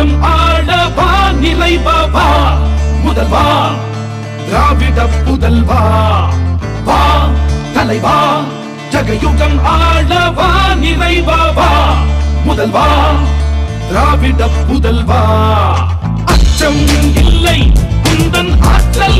உலகம் ஆளவா நிலைவா முதல்வா திராவிட புதல்வா வா. தலைவா ஜகயுகம் ஆளவா நிறைவா முதல்வா திராவிட புதல்வா அச்சம் இல்லை குந்தன் ஆற்றல்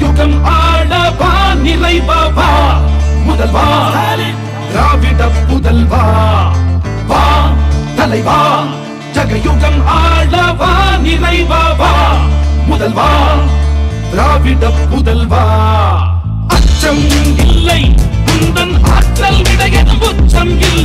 யுகம் ஆளவா நிலைபவா முதல்வா திராவிட புதல்வா. வா தலைவா. ஜகயுகம் ஆளவா நிலைபவா முதல்வா திராவிட புதல்வா. அச்சம் இல்லை குந்தன் ஆற்றல் விட எதுவும் இல்லை.